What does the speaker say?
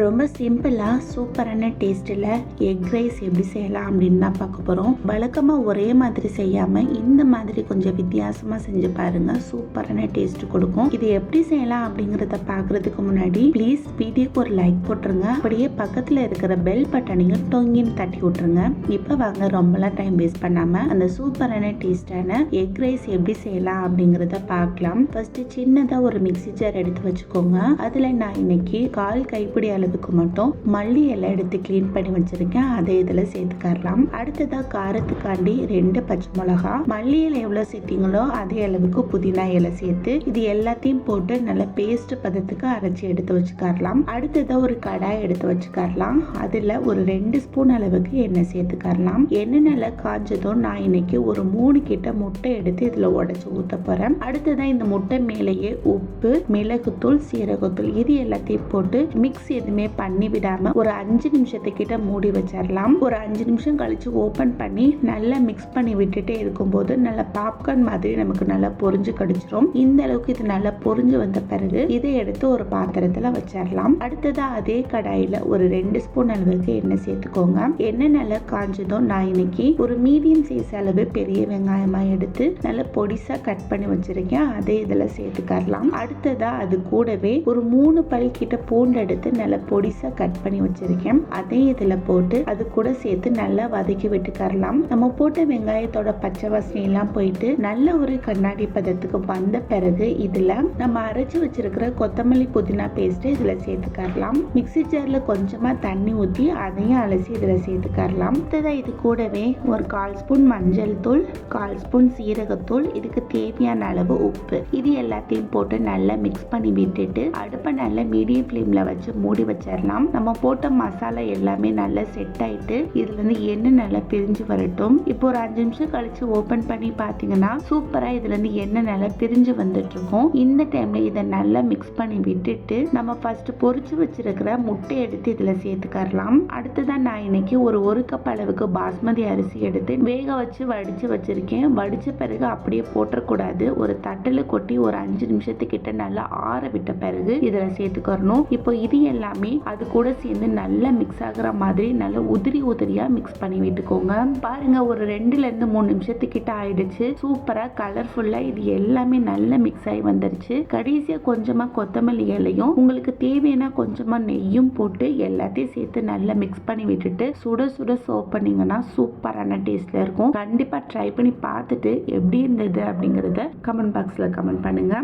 ரொம்ப சிம்பிளாக சூப்பரான டேஸ்ட்டில் எக் ரைஸ் எப்படி செய்யலாம் அப்படின்னு தான் பார்க்க போகிறோம் வழக்கமாக ஒரே மாதிரி செய்யாமல் இந்த மாதிரி கொஞ்சம் வித்தியாசமாக செஞ்சு பாருங்கள் சூப்பரான டேஸ்ட் கொடுக்கும். இது எப்படி செய்யலாம் அப்படிங்கிறத பார்க்குறதுக்கு முன்னாடி ப்ளீஸ் வீடியோக்கு ஒரு லைக் போட்டுருங்க. அப்படியே பக்கத்தில் இருக்கிற பெல் பட்டனையும் டொங்கின்னு தட்டி விட்டுருங்க. இப்போ வாங்க ரொம்பலாம் டைம் வேஸ்ட் பண்ணாமல் அந்த சூப்பரான டேஸ்டான எக் ரைஸ் எப்படி செய்யலாம் அப்படிங்கிறத பார்க்கலாம். ஃபஸ்ட்டு சின்னதாக ஒரு மிக்சி ஜார் எடுத்து வச்சுக்கோங்க. அதில் நான் இன்னைக்கு கால் கைப்பிடி அளவுக்கு மட்டும் மல்லி இலை எடுத்து க்ளீன் பண்ணி வச்சிருக்கேன். அதை இதில் சேர்த்துக்கரலாம் அடுத்ததாக காரத்துக்காண்டி ரெண்டு பச்சை மிளகா. மல்லி இலை எவ்வளோ சேர்த்தீங்களோ அதே அளவுக்கு புதினா இலை சேர்த்து இது எல்லாத்தையும் போட்டு நல்லா பேஸ்ட் பதத்துக்கு அரைச்சி எடுத்து வச்சுக்கரலாம் அடுத்ததாக ஒரு கடாய் எடுத்து வச்சுக்கரலாம் அதில் ஒரு ரெண்டு ஸ்பூன் அளவுக்கு எண்ணெய் சேர்த்துக்கரலாம் எண்ணெய் நல்லா காஞ்சதும் நான் இன்னைக்கு ஒரு மூணு கிட்ட முட்டை எடுத்து இதில் உடச்சி ஊற்ற போகிறேன் அடுத்ததாக இந்த முட்டை மேலேயே உப்பு மிளகுத்தூள் சீரகத்தூள் இது எல்லாத்தையும் போட்டு மிக்ஸ் எதுவுமே பண்ணி விடாம ஒரு அஞ்சு நிமிஷத்துக்கிட்ட மூடி வச்சிடலாம் ஒரு அஞ்சு நிமிஷம் கழிச்சு ஓப்பன் பண்ணி நல்லா மிக்ஸ் பண்ணி விட்டுட்டே இருக்கும்போது நல்லா பாப்கார்ன் மாதிரி நமக்கு நல்லா பொரிஞ்சு கடிச்சிரும். இந்த அளவுக்கு இது நல்லா பொரிஞ்சு வந்த பிறகு இதை எடுத்து ஒரு பாத்திரத்துல வச்சிடலாம் அடுத்ததா அதே கடாயில ஒரு ரெண்டு ஸ்பூன் அளவுக்கு எண்ணெய் சேர்த்துக்கோங்க. எண்ணெய் நல்லா காஞ்சதும் நான் இன்னைக்கு ஒரு மீடியம் சைஸ் அளவு பெரிய வெங்காயமா எடுத்து நல்லா பொடிசா கட் பண்ணி வச்சிருக்கேன். அதை இதுல சேர்த்துக்கரலாம். அடுத்ததா அது கூடவே ஒரு மூணு பல் கிட்ட பூண்டு எடுத்து நல்லா பொடிசா கட் பண்ணி வச்சிருக்கேன். அதையும் இதுல போட்டு அது கூட சேர்த்து நல்லா வதக்கி விட்டுக்கரலாம். நம்ம போட்ட வெங்காயத்தோட பச்சை வாசனை எல்லாம் போயிட்டு நல்ல ஒரு கண்ணாடி பதத்துக்கு வந்த பிறகு இதுல நம்ம அரைச்சு வச்சிருக்கிற கொத்தமல்லி புதினா பேஸ்ட் இதுல சேர்த்துக்கரலாம். மிக்ஸி ஜார்ல கொஞ்சமா தண்ணி ஊத்தி அதையும் அலசி இதுல சேர்த்துக்கரலாம். அடுத்ததா இது கூடவே ஒரு கால் ஸ்பூன் மஞ்சள் தூள் கால் ஸ்பூன் சீரகத்தூள் இதுக்கு தேவையான அளவு உப்பு. இது எல்லாத்தையும் போட்டு நல்லா மிக்ஸ் பண்ணி விட்டுட்டு அடுப்பை நல்லா மீடியம் ஃப்ளேம்ல வச்சு மூடி வச்சிடலாம் நம்ம போட்ட மசாலா எல்லாமே நல்லா செட் ஆயிட்டு இதுல இருந்து எண்ணெய் நல்லா பிரிஞ்சு வரட்டும். இப்போ ஒரு அஞ்சு நிமிஷம் கழிச்சு ஓபன் பண்ணி பாத்தீங்கன்னா சூப்பரா இதுல இருந்து எண்ணெய் நல்லா பிரிஞ்சு வந்துட்டு இருக்கும் இந்த டைம்ல இதை நல்லா மிக்ஸ் பண்ணி விட்டுட்டு நம்ம ஃபர்ஸ்ட் பொறிச்சு வச்சிருக்கிற முட்டை எடுத்து இதுல சேர்த்துக்கரலாம். அடுத்ததான் நான் இன்னைக்கு ஒரு ஒரு கப் அளவுக்கு பாஸ்மதி அரிசி எடுத்து வேக வச்சு வடிச்சு வச்சிருக்கேன். வடிச்ச பிறகு அப்படியே போட்டக்கூடாது ஒரு தட்டில் கொட்டி ஒரு அஞ்சு நிமிஷத்துக்கிட்ட நல்லா ஆற விட்ட பிறகு இதில் சேர்த்துக்கறணும் இப்போ இது எல்லாமே அது கூட சேர்ந்து நல்லா மிக்ஸ் ஆகுற மாதிரி நல்லா உதிரி உதிரியா மிக்ஸ் பண்ணி விட்டுக்கோங்க. பாருங்க ஒரு ரெண்டுல இருந்து மூணு நிமிஷத்துக்கிட்ட ஆயிடுச்சு. சூப்பரா கலர்ஃபுல்லா இது எல்லாமே நல்லா மிக்ஸ் ஆகி வந்துருச்சு. கடைசியா கொஞ்சமா கொத்தமல்லி இலையும் உங்களுக்கு தேவையான கொஞ்சமா நெய்யும் போட்டு எல்லாத்தையும் சேர்த்து நல்லா மிக்ஸ் பண்ணி விட்டுட்டு சுட சுட சோப் பண்ணீங்கன்னா சூப்பரான டேஸ்ட்ல இருக்கும். கண்டிப்பா ட்ரை பண்ணி பார்த்துட்டு எப்படி இருந்தது அப்படிங்கறத கமெண்ட் பாக்ஸ்ல கமெண்ட் பண்ணுங்க.